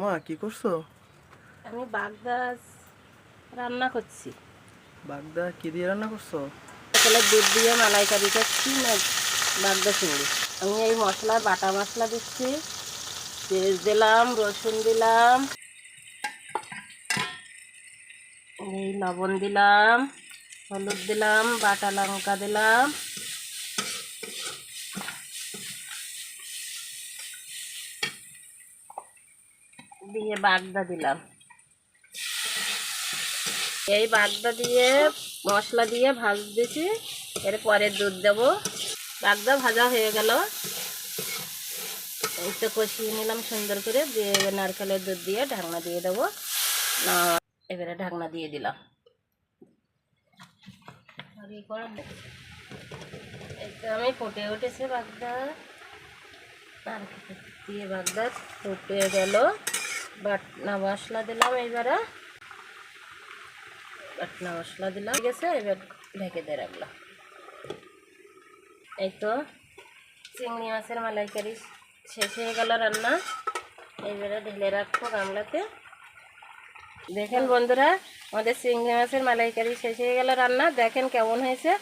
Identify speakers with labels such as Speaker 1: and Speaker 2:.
Speaker 1: মা কি করছ?
Speaker 2: আমি বাগদাস রান্না করছি।
Speaker 1: বাগদা কি দিয়ে রান্না করছ?
Speaker 2: সকালে দুধ দিয়ে মালাইকারি করছি না বাগদা চিংড়ি আমি এই মশলা বাটা মশলা দিচ্ছি। পেঁয়াজ দিলাম রসুন দিলাম। এই লবণ দিলাম হলুদ দিলাম বাটা লঙ্কা দিলাম। দিয়ে বাগদা দিলাম। এই বাগদা দিয়ে মশলা দিয়ে ভাজ দিছি এরপরে দুধ দেব। বাগদা ভাজা হয়ে গেল। তো কষিয়ে নিলাম সুন্দর করে, দিয়ে নারকেলের দুধ দিয়ে ঢাকনা দিয়ে দেবো। এবারে ঢাকনা দিয়ে দিলাম। আমি ফুটে উঠেছে বাগদা। নারকেল দিয়ে বাগদা ফুটে গেল। বাটনা মশলা দিলাম এইবারে। বাটনা মশলা দিলাম। ঠিক আছে, এবার ঢেকে দিয়ে রাখলাম। এই তো, চিংড়ি মাছের মালাইকারি শেষ হয়ে গেল রান্না। এইবারে ঢেলে রাখব গামলাতে। দেখেন বন্ধুরা, আমাদের চিংড়ি মাছের মালাইকারি শেষ হয়ে গেল রান্না। দেখেন কেমন হয়েছে।